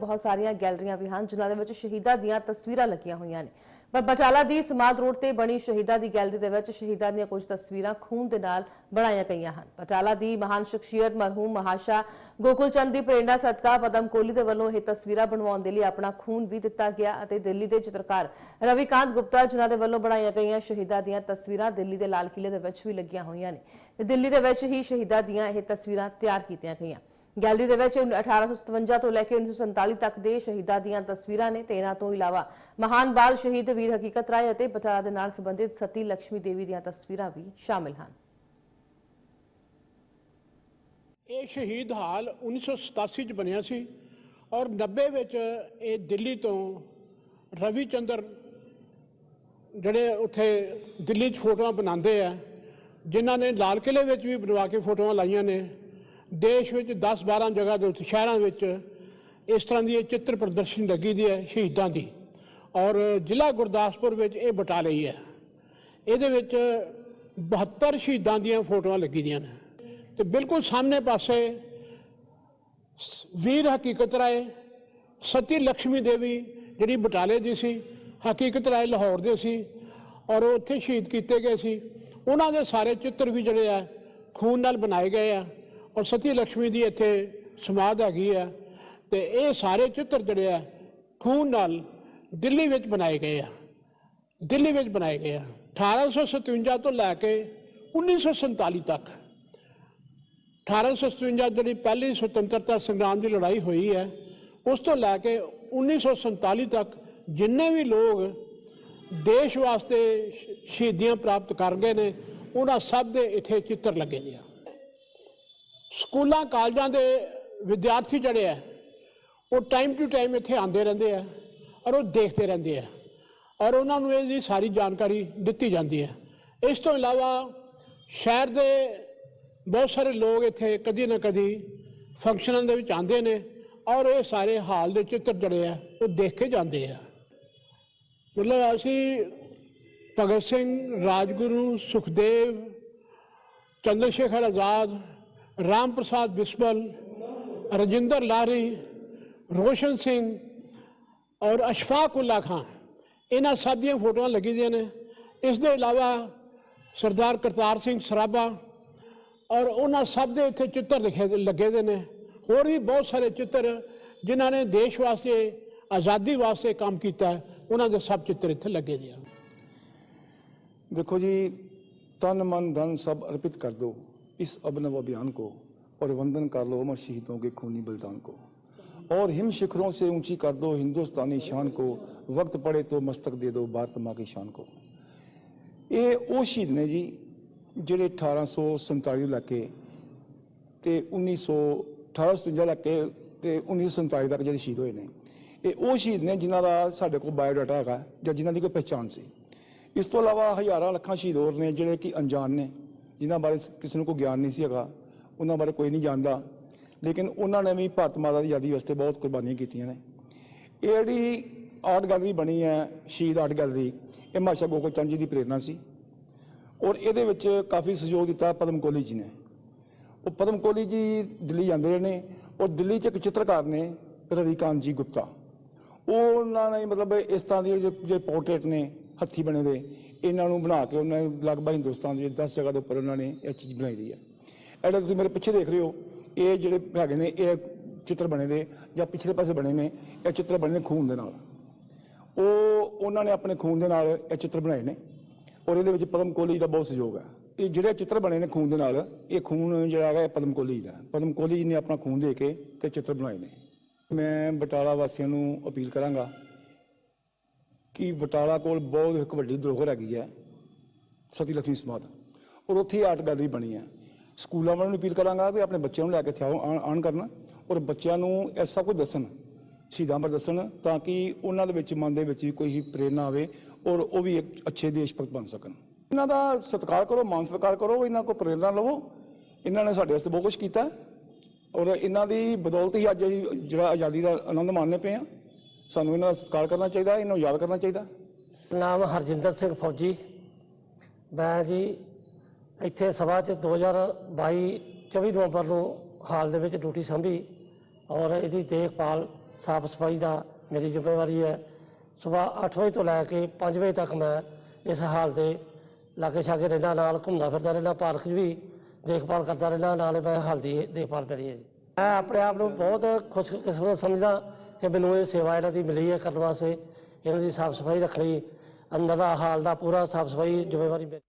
ਬਹੁਤ ਸਾਰੀਆਂ ਗੈਲਰੀਆਂ ਵੀ ਹਨ, ਜਿਨ੍ਹਾਂ ਦੇ ਵਿੱਚ ਸ਼ਹੀਦਾਂ ਦੀਆਂ ਤਸਵੀਰਾਂ ਲੱਗੀਆਂ ਹੋਈਆਂ ਨੇ। ਪਰ ਬਟਾਲਾ ਦੀ ਸਮਾਧ ਰੋਡ ਤੇ ਬਣੀ ਸ਼ਹੀਦਾਂ ਦੀ ਗੈਲਰੀ ਦੇ ਵਿੱਚ ਸ਼ਹੀਦਾਂ ਦੀਆਂ ਕੁਝ ਤਸਵੀਰਾਂ ਖੂਨ ਦੇ ਨਾਲ ਬਣਾਈਆਂ ਗਈਆਂ ਹਨ। ਬਟਾਲਾ ਦੀ ਮਹਾਨ ਸ਼ਖਸੀਅਤ, ਮਰਹੂਮ ਮਹਾਸ਼ਾ ਗੋਕੁਲ ਚੰਦ ਦੀ ਪ੍ਰੇਰਣਾ ਸਦਕਾ ਪਦਮ ਕੋਲੀ ਦੇ ਵੱਲੋਂ ਇਹ ਤਸਵੀਰਾਂ ਬਣਵਾਉਣ ਦੇ ਲਈ ਆਪਣਾ ਖੂਨ ਵੀ ਦਿੱਤਾ ਗਿਆ ਅਤੇ ਦਿੱਲੀ ਦੇ ਚਿੱਤਰਕਾਰ ਰਵੀਕਾਂਤ ਗੁਪਤਾ, ਜਿਨ੍ਹਾਂ ਦੇ ਵੱਲੋਂ ਬਣਾਈਆਂ ਗਈਆਂ ਸ਼ਹੀਦਾਂ ਦੀਆਂ ਤਸਵੀਰਾਂ ਦਿੱਲੀ ਦੇ ਲਾਲ ਕਿਲੇ ਦੇ ਵਿੱਚ ਵੀ ਲੱਗੀਆਂ ਹੋਈਆਂ ਨੇ। ਦਿੱਲੀ ਦੇ ਵਿੱਚ ਹੀ ਸ਼ਹੀਦਾਂ ਦੀਆਂ ਇਹ ਤਸਵੀਰਾਂ ਤਿਆਰ ਕੀਤੀਆਂ ਗਈਆਂ। ਗੈਲਰੀ ਦੇ ਵਿੱਚ 1857 ਤੋਂ ਲੈ ਕੇ 1947 ਤੱਕ ਦੇ ਸ਼ਹੀਦਾਂ ਦੀਆਂ ਤਸਵੀਰਾਂ ਨੇ। ਤੇ ਇਹਨਾਂ ਤੋਂ ਇਲਾਵਾ ਮਹਾਨ ਬਾਲ ਸ਼ਹੀਦ ਵੀਰ ਹਕੀਕਤ ਰਾਏ ਅਤੇ ਬਟਾਲਾ ਦੇ ਨਾਲ ਸੰਬੰਧਿਤ ਸਤੀ ਲక్ష్ਮੀ ਦੇਵੀ ਦੀਆਂ ਤਸਵੀਰਾਂ ਵੀ ਸ਼ਾਮਿਲ ਹਨ। ਇਹ ਸ਼ਹੀਦ ਹਾਲ 1987 ਚ ਬਣਿਆ ਸੀ ਔਰ 90 ਵਿੱਚ ਇਹ ਦਿੱਲੀ ਤੋਂ ਰਵੀ ਚੰਦਰ ਜਿਹੜੇ ਉੱਥੇ ਦਿੱਲੀ 'ਚ ਫੋਟੋਆਂ ਬਣਾਉਂਦੇ ਆ, ਜਿਨ੍ਹਾਂ ਨੇ ਲਾਲ ਕਿਲੇ ਵਿੱਚ ਵੀ ਬਣਵਾ ਕੇ ਫੋਟੋਆਂ ਲਾਈਆਂ ਨੇ। ਦੇਸ਼ ਵਿੱਚ 10-12 ਜਗ੍ਹਾ ਦੇ ਉੱਤੇ ਸ਼ਹਿਰਾਂ ਵਿੱਚ ਇਸ ਤਰ੍ਹਾਂ ਦੀ ਇਹ ਚਿੱਤਰ ਪ੍ਰਦਰਸ਼ਨੀ ਲੱਗੀ ਦੀ ਹੈ ਸ਼ਹੀਦਾਂ ਦੀ। ਔਰ ਜ਼ਿਲ੍ਹਾ ਗੁਰਦਾਸਪੁਰ ਵਿੱਚ ਇਹ ਬਟਾਲੇ ਹੀ ਹੈ। ਇਹਦੇ ਵਿੱਚ 72 ਸ਼ਹੀਦਾਂ ਦੀਆਂ ਫੋਟੋਆਂ ਲੱਗੀ ਦੀਆਂ ਨੇ। ਤੇ ਬਿਲਕੁਲ ਸਾਹਮਣੇ ਪਾਸੇ ਸ- ਵੀਰ ਹਕੀਕਤ ਰਾਏ, ਸਤੀ ਲక్ష్ਮੀ ਦੇਵੀ ਜਿਹੜੀ ਬਟਾਲੇ ਦੀ ਸੀ, ਹਕੀਕਤ ਰਾਏ ਲਾਹੌਰ ਦੇ ਸੀ ਔਰ ਉੱਥੇ ਸ਼ਹੀਦ ਕੀਤੇ ਗਏ ਸੀ। ਉਹਨਾਂ ਦੇ ਸਾਰੇ ਚਿੱਤਰ ਵੀ ਜਿਹੜੇ ਆ ਖੂਨ ਨਾਲ ਬਣਾਏ ਗਏ ਆ। ਔਰ ਸਤੀ ਲక్ష్ਮੀ ਦੀ ਇੱਥੇ ਸਮਾਧ ਹੈਗੀ ਆ ਤੇ ਇਹ ਸਾਰੇ ਚਿੱਤਰ ਜਿਹੜੇ ਆ ਖੂਨ ਨਾਲ ਦਿੱਲੀ ਵਿੱਚ ਬਣਾਏ ਗਏ ਆ। ਦਿੱਲੀ ਵਿੱਚ ਬਣਾਏ ਗਏ ਆ। 1857 ਤੋਂ ਲੈ ਕੇ 1947 ਤੱਕ। 1857 ਜਿਹੜੀ ਪਹਿਲੀ ਸੁਤੰਤਰਤਾ ਸੰਗਰਾਮ ਦੀ ਲੜਾਈ ਹੋਈ ਹੈ, ਉਸ ਤੋਂ ਲੈ ਕੇ 1947 ਤੱਕ ਜਿੰਨੇ ਵੀ ਲੋਕ ਦੇਸ਼ ਵਾਸਤੇ ਸ਼ਹੀਦੀਆਂ ਪ੍ਰਾਪਤ ਕਰ ਗਏ ਨੇ, ਉਹਨਾਂ ਸਭ ਦੇ ਇੱਥੇ ਚਿੱਤਰ ਲੱਗੇ ਨੇ ਸਕੂਲਾਂ, ਕਾਲਜਾਂ ਦੇ ਵਿਦਿਆਰਥੀ ਜਿਹੜੇ ਆ, ਉਹ ਟਾਈਮ ਟੂ ਟਾਈਮ ਇੱਥੇ ਆਉਂਦੇ ਰਹਿੰਦੇ ਆ ਔਰ ਉਹ ਦੇਖਦੇ ਰਹਿੰਦੇ ਆ ਔਰ ਉਹਨਾਂ ਨੂੰ ਇਹਦੀ ਸਾਰੀ ਜਾਣਕਾਰੀ ਦਿੱਤੀ ਜਾਂਦੀ ਹੈ। ਇਸ ਤੋਂ ਇਲਾਵਾ ਸ਼ਹਿਰ ਦੇ ਬਹੁਤ ਸਾਰੇ ਲੋਕ ਇੱਥੇ ਕਦੀ ਨਾ ਕਦੀ ਫੰਕਸ਼ਨਾਂ ਦੇ ਵਿੱਚ ਆਉਂਦੇ ਨੇ ਔਰ ਇਹ ਸਾਰੇ ਹਾਲ ਦੇ ਚਿੱਤਰ ਜਿਹੜੇ ਆ, ਉਹ ਦੇਖ ਕੇ ਜਾਂਦੇ ਆ। ਮਤਲਬ ਅਸੀਂ ਭਗਤ ਸਿੰਘ, ਰਾਜਗੁਰੂ, ਸੁਖਦੇਵ ਚੰਦਰ ਸ਼ੇਖਰ ਆਜ਼ਾਦ ਰਾਮ ਪ੍ਰਸਾਦ ਬਿਸਬਲ ਰਜਿੰਦਰ ਲਾਰੀ ਰੋਸ਼ਨ ਸਿੰਘ ਔਰ ਅਸ਼ਫਾਕ ਅਸ਼ਫਾਕੁੱਲਾ ਖਾਨ ਇਹਨਾਂ ਸਭ ਦੀਆਂ ਫੋਟੋਆਂ ਲੱਗੀ ਦੀਆਂ ਨੇ ਇਸ ਦੇ ਇਲਾਵਾ ਸਰਦਾਰ ਕਰਤਾਰ ਸਿੰਘ ਸਰਾਭਾ ਔਰ ਉਹਨਾਂ ਸਭ ਦੇ ਉੱਤੇ ਚਿੱਤਰ ਲਿਖੇ ਲੱਗੇ ਦੇ ਨੇ ਹੋਰ ਵੀ ਬਹੁਤ ਸਾਰੇ ਚਿੱਤਰ ਜਿਨ੍ਹਾਂ ਨੇ ਦੇਸ਼ ਵਾਸਤੇ ਆਜ਼ਾਦੀ ਵਾਸਤੇ ਕੰਮ ਕੀਤਾ ਉਹਨਾਂ ਦੇ ਸਭ ਚਿੱਤਰ ਇੱਥੇ ਲੱਗੇ ਦੇ ਆ ਦੇਖੋ ਜੀ ਤਨ ਮਨ ਧਨ ਸਭ ਅਰਪਿਤ ਕਰ ਦੋ इस अभिनव अभियान को और वंदन कर लो अमर शहीदों के खूनी बलिदान को और हिम शिखरों से ऊंची कर दो हिंदुस्तानी शान को वक्त पड़े तो मस्तक दे दो भारत माँ की शान को ਇਹ ਉਹ ਸ਼ਹੀਦ ਨੇ ਜੀ ਜਿਹੜੇ 1847 ਤੋਂ ਲੈ ਕੇ ਤੇ 1900 1857 ਲੈ ਕੇ ਤੇ 1947 ਤੱਕ ਜਿਹੜੇ ਸ਼ਹੀਦ ਹੋਏ ਨੇ ਇਹ ਉਹ ਸ਼ਹੀਦ ਨੇ ਜਿਨ੍ਹਾਂ ਦਾ ਸਾਡੇ ਕੋਲ ਬਾਇਓਡਾਟਾ ਹੈਗਾ ਜਾਂ ਜਿਨ੍ਹਾਂ ਦੀ ਕੋਈ ਪਹਿਚਾਣ ਸੀ ਇਸ ਤੋਂ ਇਲਾਵਾ ਹਜ਼ਾਰਾਂ ਲੱਖਾਂ ਸ਼ਹੀਦ ਹੋਰ ਨੇ ਜਿਹੜੇ ਕਿ ਅਣਜਾਣ ਨੇ ਜਿਨ੍ਹਾਂ ਬਾਰੇ ਕਿਸੇ ਨੂੰ ਕੋਈ ਗਿਆਨ ਨਹੀਂ ਸੀ ਹੈਗਾ, ਉਹਨਾਂ ਬਾਰੇ ਕੋਈ ਨਹੀਂ ਜਾਣਦਾ। ਲੇਕਿਨ ਉਹਨਾਂ ਨੇ ਵੀ ਭਾਰਤ ਮਾਤਾ ਦੀ ਆਜ਼ਾਦੀ ਵਾਸਤੇ ਬਹੁਤ ਕੁਰਬਾਨੀਆਂ ਕੀਤੀਆਂ ਨੇ। ਇਹ ਜਿਹੜੀ ਆਰਟ ਗੈਲਰੀ ਬਣੀ ਹੈ, ਸ਼ਹੀਦ ਆਰਟ ਗੈਲਰੀ, ਇਹ ਮਾਸ਼ਾ ਗੋਕਲ ਚੰਦ ਜੀ ਦੀ ਪ੍ਰੇਰਣਾ ਸੀ। ਔਰ ਇਹਦੇ ਵਿੱਚ ਕਾਫੀ ਸਹਿਯੋਗ ਦਿੱਤਾ ਪਦਮ ਕੋਹਲੀ ਜੀ ਨੇ। ਉਹ ਪਦਮ ਕੋਹਲੀ ਜੀ ਦਿੱਲੀ ਜਾਂਦੇ ਰਹੇ ਨੇ, ਔਰ ਦਿੱਲੀ 'ਚ ਇੱਕ ਚਿੱਤਰਕਾਰ ਨੇ, ਰਵੀਕਾਂਤ ਜੀ ਗੁਪਤਾ। ਉਹ ਉਹਨਾਂ ਨੇ ਮਤਲਬ ਇਸ ਤਰ੍ਹਾਂ ਦੇ ਜੋ- ਜੋ ਪੋਰਟਰੇਟ ਨੇ, ਹੱਥੀ ਬਣੇ ਦੇ ਇਹਨਾਂ ਨੂੰ ਬਣਾ ਕੇ ਉਹਨਾਂ ਨੇ ਲਗਭਗ ਹਿੰਦੁਸਤਾਨ ਦੇ 10 ਜਗ੍ਹਾ ਦੇ ਉੱਪਰ ਉਹਨਾਂ ਨੇ ਇਹ ਚੀਜ਼ ਬਣਾਈ ਦੀ ਹੈ। ਇਹ ਜਿਹੜਾ ਤੁਸੀਂ ਮੇਰੇ ਪਿੱਛੇ ਦੇਖ ਰਹੇ ਹੋ, ਇਹ ਜਿਹੜੇ ਹੈਗੇ ਨੇ, ਇਹ ਚਿੱਤਰ ਬਣੇ ਦੇ ਜਾਂ ਪਿਛਲੇ ਪਾਸੇ ਬਣੇ ਨੇ, ਇਹ ਚਿੱਤਰ ਬਣੇ ਨੇ ਖੂਨ ਦੇ ਨਾਲ। ਉਹ, ਉਹਨਾਂ ਨੇ ਆਪਣੇ ਖੂਨ ਦੇ ਨਾਲ ਇਹ ਚਿੱਤਰ ਬਣਾਏ ਨੇ ਔਰ ਇਹਦੇ ਵਿੱਚ ਪਦਮ ਕੋਹਲੀ ਦਾ ਬਹੁਤ ਸਹਿਯੋਗ ਹੈ। ਇਹ ਜਿਹੜੇ ਚਿੱਤਰ ਬਣੇ ਨੇ ਖੂਨ ਦੇ ਨਾਲ, ਇਹ ਖੂਨ ਜਿਹੜਾ ਹੈਗਾ ਇਹ ਪਦਮ ਕੋਹਲੀ ਦਾ ਪਦਮ ਕੋਹਲੀ ਜੀ ਨੇ ਆਪਣਾ ਖੂਨ ਦੇ ਕੇ ਤੇ ਚਿੱਤਰ ਬਣਾਏ ਨੇ। ਮੈਂ ਬਟਾਲਾ ਵਾਸੀਆਂ ਨੂੰ ਅਪੀਲ ਕਰਾਂਗਾ ਕਿ ਬਟਾਲਾ ਕੋਲ ਬਹੁਤ ਇੱਕ ਵੱਡੀ ਧਰੋਹਰ ਹੈਗੀ ਹੈ, ਸਤੀ ਲక్ష్ਮੀ ਸਮਾਧ। ਔਰ ਉੱਥੇ ਆਰਟ ਗੈਲਰੀ ਬਣੀ ਹੈ। ਸਕੂਲਾਂ ਵਾਲਿਆਂ ਨੂੰ ਅਪੀਲ ਕਰਾਂਗਾ ਵੀ ਆਪਣੇ ਬੱਚਿਆਂ ਨੂੰ ਲੈ ਕੇ ਇੱਥੇ ਆਓ ਆਉਣ- ਕਰਨ ਔਰ ਬੱਚਿਆਂ ਨੂੰ ਇਹ ਸਭ ਕੁਝ ਦੱਸਣ, ਸ਼ਹੀਦਾਂ ਬਾਰੇ ਦੱਸਣ ਤਾਂ ਕਿ ਉਹਨਾਂ ਦੇ ਵਿੱਚ ਮਨ ਦੇ ਵਿੱਚ ਵੀ ਕੋਈ ਪ੍ਰੇਰਨਾ ਆਵੇ ਔਰ ਉਹ ਵੀ ਇੱਕ ਅੱਛੇ ਦੇਸ਼ ਭਗਤ ਬਣ ਸਕਣ। ਇਹਨਾਂ ਦਾ ਸਤਿਕਾਰ ਕਰੋ ਮਾਨ ਸਤਿਕਾਰ ਕਰੋ, ਇਹਨਾਂ ਕੋਲ ਪ੍ਰੇਰਨਾ ਲਵੋ। ਇਹਨਾਂ ਨੇ ਸਾਡੇ ਵਾਸਤੇ ਬਹੁਤ ਕੁਝ ਕੀਤਾ ਔਰ ਇਹਨਾਂ ਦੀ ਬਦੌਲਤ ਹੀ ਅੱਜ ਅਸੀਂ ਜਿਹੜਾ ਆਜ਼ਾਦੀ ਦਾ ਆਨੰਦ ਮਾਣਨੇ ਪਏ ਆ ਸਾਨੂੰ ਇਹਨਾਂ ਦਾ ਸਤਿਕਾਰ ਕਰਨਾ ਚਾਹੀਦਾ, ਇਹਨਾਂ ਨੂੰ ਯਾਦ ਕਰਨਾ ਚਾਹੀਦਾ। ਨਾਮ ਹਰਜਿੰਦਰ ਸਿੰਘ ਫੌਜੀ। ਮੈਂ ਜੀ ਇੱਥੇ ਸਭਾ 'ਚ 2022 24 ਨਵੰਬਰ ਨੂੰ ਹਾਲ ਦੇ ਵਿੱਚ ਡਿਊਟੀ ਸੰਭੀ ਔਰ ਇਹਦੀ ਦੇਖਭਾਲ, ਸਾਫ਼ ਸਫ਼ਾਈ ਦਾ ਮੇਰੀ ਜ਼ਿੰਮੇਵਾਰੀ ਹੈ। ਸਵੇਰ 8 ਵਜੇ ਤੋਂ ਲੈ ਕੇ 5 ਵਜੇ ਤੱਕ ਮੈਂ ਇਸ ਹਾਲ ਦੇ ਲਾਗੇ ਛਾਗੇ ਰਹਿਣਾ ਨਾਲ ਘੁੰਮਦਾ ਫਿਰਦਾ ਰਹਿਣਾ ਪਾਰਕ 'ਚ ਵੀ ਦੇਖਭਾਲ ਕਰਦਾ ਰਹਿਣਾ ਨਾਲੇ ਮੈਂ ਹਾਲ ਦੀ ਦੇਖਭਾਲ ਕਰੀ ਹੈ ਜੀ। ਮੈਂ ਆਪਣੇ ਆਪ ਨੂੰ ਬਹੁਤ ਖੁਸ਼ਕਿਸਮਤ ਸਮਝਦਾ ਕਿ ਮੈਨੂੰ ਇਹ ਸੇਵਾ ਇਹਨਾਂ ਦੀ ਮਿਲੀ ਹੈ ਕਰਨ ਵਾਸਤੇ, ਇਹਨਾਂ ਦੀ ਸਾਫ਼ ਸਫ਼ਾਈ ਰੱਖਣੀ ਅੰਦਰ ਦਾ ਹਾਲ ਦਾ ਪੂਰਾ ਸਾਫ਼ ਸਫ਼ਾਈ ਜ਼ਿੰਮੇਵਾਰੀ ਮੇਰੀ